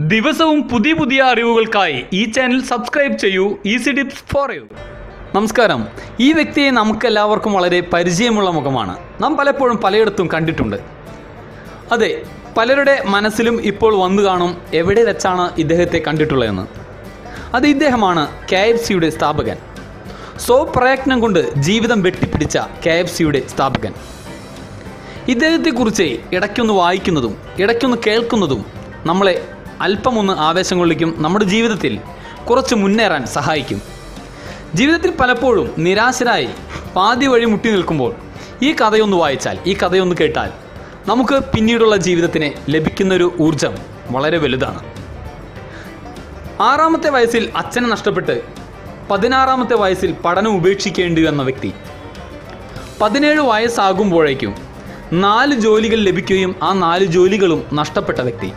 ദിവസവും പുതിയ പുതിയ അറിവുകൾക്കായി ഈ ചാനൽ സബ്സ്ക്രൈബ് ചെയ്യൂ. ഈസി ടിപ്സ് ഫോർ യു നമസ്കാരം. ഈ വ്യക്തിയെ നമുക്കെല്ലാവർക്കും വളരെ പരിചയമുള്ള മുഖമാണ്. നാം പലപ്പോഴും പലയിടത്തും കണ്ടിട്ടുണ്ട്. അതെ പലരുടെ മനസ്സിലും ഇപ്പോൾ വന്നു കാണും എവിടെ വെച്ചാണ് ഇദ്ദേഹത്തെ കണ്ടിട്ടുള്ളതെന്ന്. അത് ഇദ്ദേഹമാണ് കെ എഫ് സിയുടെ സ്ഥാപകൻ. സ്വപ്രയത്നം കൊണ്ട് ജീവിതം വെട്ടിപ്പിടിച്ച കെ എഫ് സിയുടെ സ്ഥാപകൻ. ഇദ്ദേഹത്തെക്കുറിച്ച് ഇടയ്ക്കൊന്ന് വായിക്കുന്നതും ഇടയ്ക്കൊന്ന് കേൾക്കുന്നതും നമ്മളെ അല്പമൊന്ന് ആവേശം കൊള്ളിക്കും നമ്മുടെ ജീവിതത്തിൽ. കുറച്ച് മുന്നേറാൻ സഹായിക്കും. ജീവിതത്തിൽ പലപ്പോഴും നിരാശരായി പാതി വഴി മുട്ടി നിൽക്കുമ്പോൾ ഈ കഥയൊന്ന് വായിച്ചാൽ ഈ കഥയൊന്ന് കേട്ടാൽ നമുക്ക് പിന്നീടുള്ള ജീവിതത്തിന് ലഭിക്കുന്നൊരു ഊർജം വളരെ വലുതാണ്. ആറാമത്തെ വയസ്സിൽ അച്ഛനെ നഷ്ടപ്പെട്ട് പതിനാറാമത്തെ വയസ്സിൽ പഠനം ഉപേക്ഷിക്കേണ്ടി വന്ന വ്യക്തി. പതിനേഴ് വയസ്സാകുമ്പോഴേക്കും നാല് ജോലികൾ ലഭിക്കുകയും ആ നാല് ജോലികളും നഷ്ടപ്പെട്ട വ്യക്തി.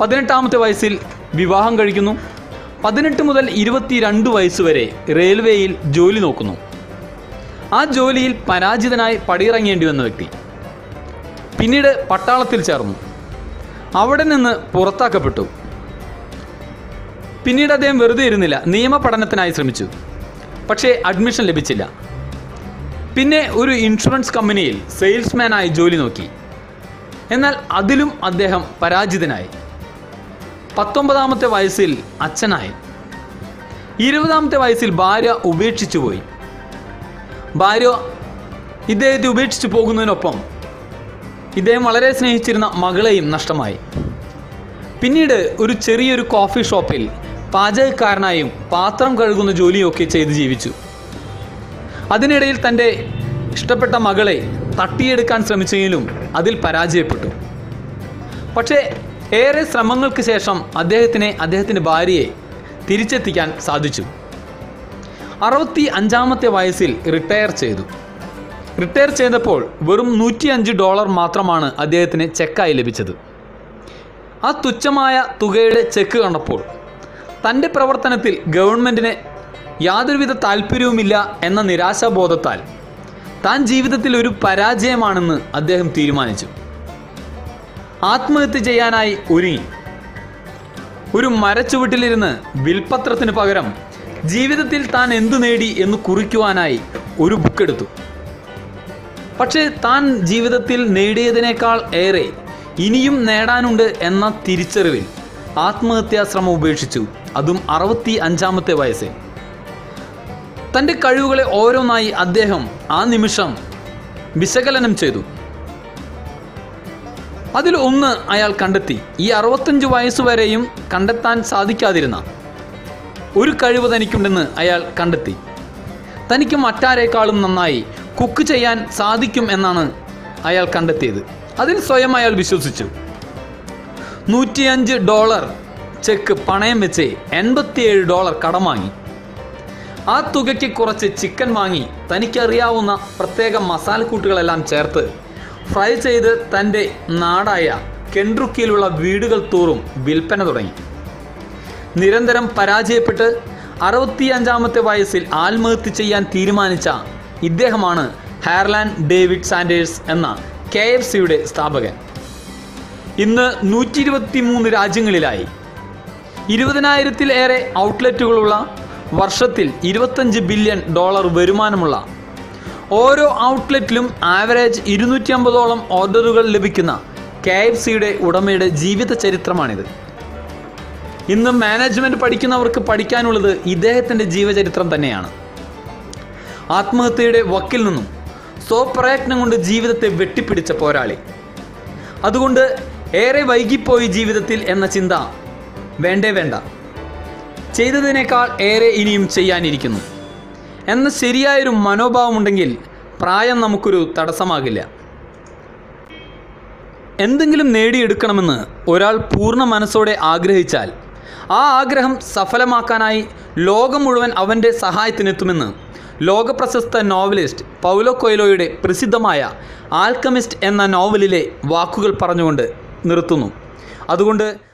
പതിനെട്ടാമത്തെ വയസ്സിൽ വിവാഹം കഴിക്കുന്നു. പതിനെട്ട് മുതൽ ഇരുപത്തിരണ്ട് വയസ്സ് വരെ റെയിൽവേയിൽ ജോലി നോക്കുന്നു. ആ ജോലിയിൽ പരാജിതനായി പടിയിറങ്ങേണ്ടി വന്ന വ്യക്തി പിന്നീട് പട്ടാളത്തിൽ ചേർന്നു. അവിടെ നിന്ന് പുറത്താക്കപ്പെട്ടു. പിന്നീട് അദ്ദേഹം വെറുതെ ഇരുന്നില്ല. നിയമ പഠനത്തിനായി ശ്രമിച്ചു. പക്ഷേ അഡ്മിഷൻ ലഭിച്ചില്ല. പിന്നെ ഒരു ഇൻഷുറൻസ് കമ്പനിയിൽ സെയിൽസ്മാനായി ജോലി നോക്കി. എന്നാൽ അതിലും അദ്ദേഹം പരാജിതനായി. പത്തൊമ്പതാമത്തെ വയസ്സിൽ അച്ഛനായി. ഇരുപതാമത്തെ വയസ്സിൽ ഭാര്യ ഉപേക്ഷിച്ചു പോയി. ഭാര്യ ഇദ്ദേഹത്തെ ഉപേക്ഷിച്ചു പോകുന്നതിനൊപ്പം ഇദ്ദേഹം വളരെ സ്നേഹിച്ചിരുന്ന മകളെയും നഷ്ടമായി. പിന്നീട് ഒരു ചെറിയൊരു കോഫി ഷോപ്പിൽ പാചകക്കാരനായും പാത്രം കഴുകുന്ന ജോലിയൊക്കെ ചെയ്ത് ജീവിച്ചു. അതിനിടയിൽ തന്റെ ഇഷ്ടപ്പെട്ട മകളെ തട്ടിയെടുക്കാൻ ശ്രമിച്ചെങ്കിലും അതിൽ പരാജയപ്പെട്ടു. പക്ഷേ ഏറെ ശ്രമങ്ങൾക്ക് ശേഷം അദ്ദേഹത്തിന് അദ്ദേഹത്തിന്റെ ഭാര്യയെ തിരിച്ചെത്തിക്കാൻ സാധിച്ചു. അറുപത്തി അഞ്ചാമത്തെ വയസ്സിൽ റിട്ടയർ ചെയ്തു. റിട്ടയർ ചെയ്തപ്പോൾ വെറും നൂറ്റി അഞ്ച് ഡോളർ മാത്രമാണ് അദ്ദേഹത്തിന് ചെക്കായി ലഭിച്ചത്. ആ തുച്ഛമായ തുകയുടെ ചെക്ക് കണ്ടപ്പോൾ തന്റെ പ്രവർത്തനത്തിൽ ഗവൺമെന്റിന് യാതൊരുവിധ താല്പര്യവുമില്ല എന്ന നിരാശാബോധത്താൽ താൻ ജീവിതത്തിൽ ഒരു പരാജയമാണെന്ന് അദ്ദേഹം തീരുമാനിച്ചു. ആത്മഹത്യ ചെയ്യാനായി ഒരുങ്ങി. ഒരു മരച്ചുവട്ടിലിരുന്ന് വിൽപത്രത്തിന് പകരം ജീവിതത്തിൽ താൻ എന്തു നേടി എന്ന് കുറിക്കുവാനായി ഒരു ബുക്ക് എടുത്തു. പക്ഷേ താൻ ജീവിതത്തിൽ നേടിയതിനേക്കാൾ ഏറെ ഇനിയും നേടാനുണ്ട് എന്ന തിരിച്ചറിവിൽ ആത്മഹത്യാശ്രമം ഉപേക്ഷിച്ചു. അതും അറുപത്തി അഞ്ചാമത്തെ വയസ്സിൽ. തന്റെ കഴിവുകളെ ഓരോന്നായി അദ്ദേഹം ആ നിമിഷം വിശകലനം ചെയ്തു. അതിൽ ഒന്ന് അയാൾ കണ്ടെത്തി. ഈ അറുപത്തഞ്ച് വയസ്സുവരെയും കണ്ടെത്താൻ സാധിക്കാതിരുന്ന ഒരു കഴിവ് തനിക്കുണ്ടെന്ന് അയാൾ കണ്ടെത്തി. തനിക്ക് മറ്റാരേക്കാളും നന്നായി കുക്ക് ചെയ്യാൻ സാധിക്കും എന്നാണ് അയാൾ കണ്ടെത്തിയത്. അതിൽ സ്വയം അയാൾ വിശ്വസിച്ചു. നൂറ്റിയഞ്ച് ഡോളർ ചെക്ക് പണയം വെച്ച് എൺപത്തിയേഴ് ഡോളർ കടം വാങ്ങി. ആ തുകയ്ക്ക് കുറച്ച് ചിക്കൻ വാങ്ങി. തനിക്കറിയാവുന്ന പ്രത്യേക മസാലക്കൂട്ടുകളെല്ലാം ചേർത്ത് ഫ്രൈ ചെയ്ത് തന്റെ നാടായ കെൻട്രുക്കിയിലുള്ള വീടുകൾ തോറും വിൽപ്പന തുടങ്ങി. നിരന്തരം പരാജയപ്പെട്ട് അറുപത്തിയഞ്ചാമത്തെ വയസ്സിൽ ആത്മഹത്യ ചെയ്യാൻ തീരുമാനിച്ച ഇദ്ദേഹമാണ് ഹെയർലാൻഡ് ഡേവിഡ് സാൻഡേഴ്സ് എന്ന കെ എഫ് സിയുടെ സ്ഥാപകൻ. ഇന്ന് നൂറ്റി ഇരുപത്തി മൂന്ന് രാജ്യങ്ങളിലായി. ഇരുപതിനായിരത്തിലേറെ ഔട്ട്ലെറ്റുകളുള്ള വർഷത്തിൽ ഇരുപത്തഞ്ച് ബില്യൺ ഡോളർ വരുമാനമുള്ള ഓരോ ഔട്ട്ലെറ്റിലും ആവറേജ് ഇരുന്നൂറ്റി അമ്പതോളം ഓർഡറുകൾ ലഭിക്കുന്ന കെ എഫ് സിയുടെ ഉടമയുടെ ജീവിത ചരിത്രമാണിത്. ഇന്ന് മാനേജ്മെന്റ് പഠിക്കുന്നവർക്ക് പഠിക്കാനുള്ളത് ഇദ്ദേഹത്തിന്റെ ജീവചരിത്രം തന്നെയാണ്. ആത്മഹത്യയുടെ വക്കിൽ നിന്നും സ്വപ്രയത്നം കൊണ്ട് ജീവിതത്തെ വെട്ടിപ്പിടിച്ച പോരാളി. അതുകൊണ്ട് ഏറെ വൈകിപ്പോയി ജീവിതത്തിൽ എന്ന ചിന്ത വേണ്ടേ വേണ്ട. ചെയ്തതിനേക്കാൾ ഏറെ ഇനിയും ചെയ്യാനിരിക്കുന്നു. എന്ന ശരിയായൊരു മനോഭാവമുണ്ടെങ്കിൽ പ്രായം നമുക്കൊരു തടസ്സമാകില്ല. എന്തെങ്കിലും നേടിയെടുക്കണമെന്ന് ഒരാൾ പൂർണ മനസ്സോടെ ആഗ്രഹിച്ചാൽ ആ ആഗ്രഹം സഫലമാക്കാനായി ലോകം മുഴുവൻ അവന്റെ സഹായത്തിനെത്തുമെന്ന് ലോകപ്രശസ്ത നോവലിസ്റ്റ് പൗലോ കൊയ്ലോയുടെ പ്രസിദ്ധമായ ആൽക്കമിസ്റ്റ് എന്ന നോവലിലെ വാക്കുകൾ പറഞ്ഞുകൊണ്ട് നിർത്തുന്നു. അതുകൊണ്ട്